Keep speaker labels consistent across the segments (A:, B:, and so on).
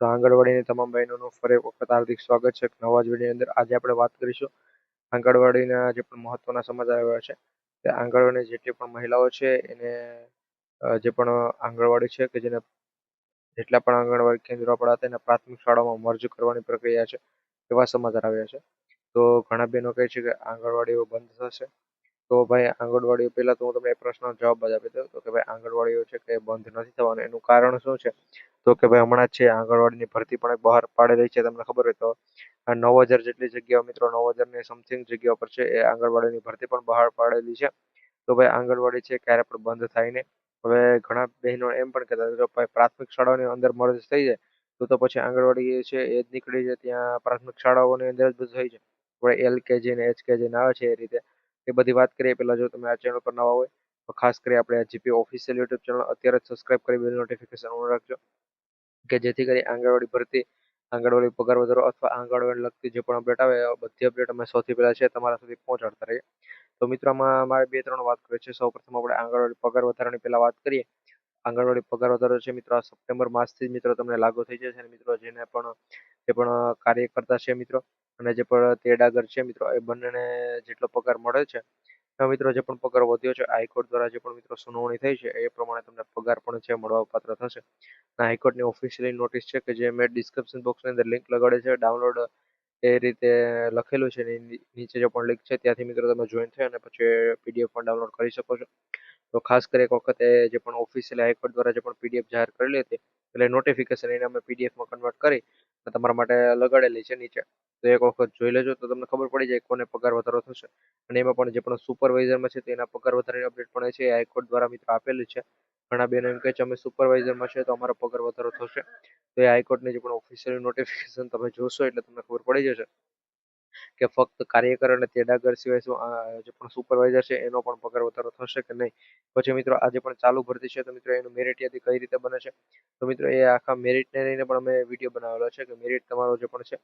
A: તો આંગણવાડીની તમામ બહેનોનું ફરી વખત હાર્દિક સ્વાગત છે. નવા જ વિડીયોની અંદર આજે આપણે વાત કરીશું આંગણવાડીના જે પણ મહત્વના સમાચાર આવ્યા છે તે આંગણવાડીની જેટલી પણ મહિલાઓ છે એને જે પણ આંગણવાડી છે કે જેને જેટલા પણ આંગણવાડી કેન્દ્રો આપણા હતા પ્રાથમિક શાળામાં મર્જ કરવાની પ્રક્રિયા છે એવા સમાચાર આવ્યા છે. તો ઘણા બહેનો કહે છે કે આંગણવાડીઓ બંધ થશે. તો ભાઈ આંગણવાડીઓ પહેલાં તો હું તમને એ પ્રશ્નનો જવાબ જ આપી દઉં. તો કે ભાઈ આંગણવાડીઓ છે કે બંધ નથી થવાનું, એનું કારણ શું છે? તો કે ભાઈ હમણાં છે આંગણવાડીની ભરતી પણ બહાર પાડેલી છે, તમને ખબર હોય તો. નવ હજાર જેટલી જગ્યાઓ મિત્રો, નવ હજારની સમથિંગ જગ્યાઓ પર છે, એ આંગણવાડીની ભરતી પણ બહાર પાડેલી છે. તો ભાઈ આંગણવાડી છે ક્યારે પણ બંધ થાય નહીં. હવે ઘણા બહેનો એમ પણ કહેતા હતા ભાઈ પ્રાથમિક શાળાઓની અંદર મર્જ થઈ જાય, તો તો પછી આંગણવાડી છે, એ જ નીકળી જાય ત્યાં પ્રાથમિક શાળાઓની અંદર જ બધું થઈ જાય. એલ કેજી ને એચ કેજી આવે છે એ રીતે. એ બધી વાત કરીએ, પહેલાં જો તમે આ ચેનલ પર નવા હોય, તો ખાસ કરી આપણે આ જીપી ઓફિશિયલ યુટ્યુબ ચેનલ અત્યારે જ સબસ્ક્રાઇબ કરી બેલ નોટિફિકેશન ઓન રાખજો. કે જેથી કરી આંગણવાડી ભરતી, આંગણવાડી પગાર વધારો અથવા આંગણવાડી લગતી જે પણ અપડેટ આવે બધી અપડેટ અમે સૌથી પહેલાં છે તમારા સુધી પહોંચાડતા રહીએ. તો મિત્રો, આમાં મારે બે ત્રણ વાત કરી છે. સૌપ્રથમ આપણે આંગણવાડી પગાર વધારાની પહેલાં વાત કરીએ. આંગણવાડી પગાર વધારો છે મિત્રો. આ સપ્ટેમ્બર માસથી મિત્રો તમને લાગુ થઈ જશે અને મિત્રો, જેને પણ, જે પણ કાર્યકર્તા છે મિત્રો, અને જે પણ તેડાગર છે મિત્રો, એ બંનેને જેટલો પગાર મળે છે મિત્રો જે પણ પગાર વધ્યો છે, હાઈકોર્ટ દ્વારા જે પણ મિત્રો સુનાવણી થઈ છે, એ પ્રમાણે તમને પગાર પણ છે, મળવા પાત્ર થશે. હાઈકોર્ટની ઓફિશિયલી નોટિસ છે કે જે મેં ડિસ્ક્રિપ્શન બોક્સની અંદર લિંક લગાડે છે, ડાઉનલોડ એ રીતે લખેલું છે નીચે જે પણ લિંક છે, ત્યાંથી મિત્રો તમે જોઈન થઈ અને પછી પીડીએફ પણ ડાઉનલોડ કરી શકો છો. તો ખાસ કરી એક વખતે જે પણ ઓફિશિયલ હાઈકોર્ટ દ્વારા જે પણ પીડીએફ જાહેર કરેલી હતી, એટલે નોટિફિકેશન એને અમે પીડીએફમાં કન્વર્ટ કરી તમારા માટે લગાડેલી છે નીચે. તો એક વખત જોઈ લેજો તો તમને ખબર પડી જાય કોને પગાર વધારો થશે. અને એમાં પણ જે પણ સુપરવાઇઝરમાં છે તેના પગાર વધારાની અપડેટ પણ છે હાઈકોર્ટ દ્વારા મિત્રો આપેલી છે. ઘણા બહેનો એમ કહે છે, અમે સુપરવાઇઝરમાં છે, તો અમારો પગાર વધારો થશે. તો એ હાઈકોર્ટની જે પણ ઓફિશિયલ નોટિફિકેશન તમે જોશો, એટલે તમને ખબર પડી જશે કે ફક્ત કાર્યકર અને તેડાગર સિવાય શું જે પણ સુપરવાઇઝર છે, એનો પણ પગાર વધારો થશે કે નહીં? પછી મિત્રો આજે પણ ચાલુ ભરતી છે, તો મિત્રો, એનું મેરિટ યાદી કઈ રીતે બને છે? તો મિત્રો, એ આખા મેરિટને લઈને પણ અમે વીડિયો બનાવેલો છે કે મેરિટ તમારો જે પણ છે,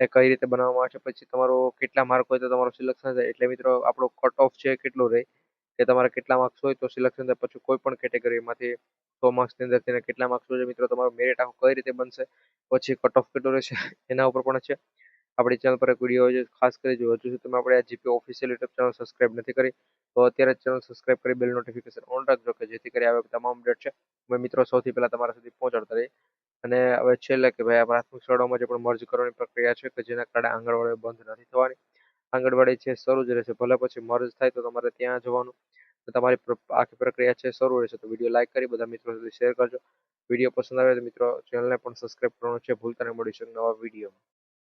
A: એ કઈ રીતે બનાવવામાં આવે છે? પછી તમારો કેટલા માર્ક હોય તો તમારું સિલેક્શન થાય. એટલે મિત્રો, આપણો કટ ઓફ છે કેટલું રહે? કે તમારે કેટલા માર્ક્સ હોય તો સિલેક્શન પછી કોઈ પણ કેટેગરીમાંથી સો માર્ક્સની અંદર તેને કેટલા માર્ક્સ હોય મિત્રો? તમારું મેરિટ આખું કઈ રીતે બનશે? પછી કટ ઓફ કેટલો રહેશે? એના ઉપર પણ છે. આપણી ચેનલ પર એક વીડિયો છે, ખાસ કરી જો હજુ તમે આપણે આ GP official YouTube channel subscribe નથી કરી, તો અત્યારે ચેનલ સબસ્ક્રાઇબ કરી બેલ નોટિફિકેશન ઓન રાખજો, કે જેથી કરી આવે તમામ અપડેટ છે. અમે મિત્રો સૌથી પહેલાં તમારા સુધી પહોંચાડતા રહીએ. અને હવે છેલ્લે કે ભાઈ આ પ્રાથમિક શાળાઓમાં જે પણ મર્જ કરવાની પ્રક્રિયા છે, કે જેના કારણે આંગણવાડીઓ બંધ નથી થવાની આંગણવાડી છે, શરૂ જ રહેશે. ભલે પછી મર્જ થાય તો તમારે ત્યાં જવાનું. તમારી આખી પ્રક્રિયા છે, શરૂ રહેશે. તો વીડિયો લાઇક કરી, બધા મિત્રો સુધી શેર કરજો. વીડિયો પસંદ આવે તો મિત્રો ચેનલને પણ સબસ્ક્રાઈબ કરવાનું છે. ભૂલતા નહીં, મળીશું નવા વિડીયોમાં.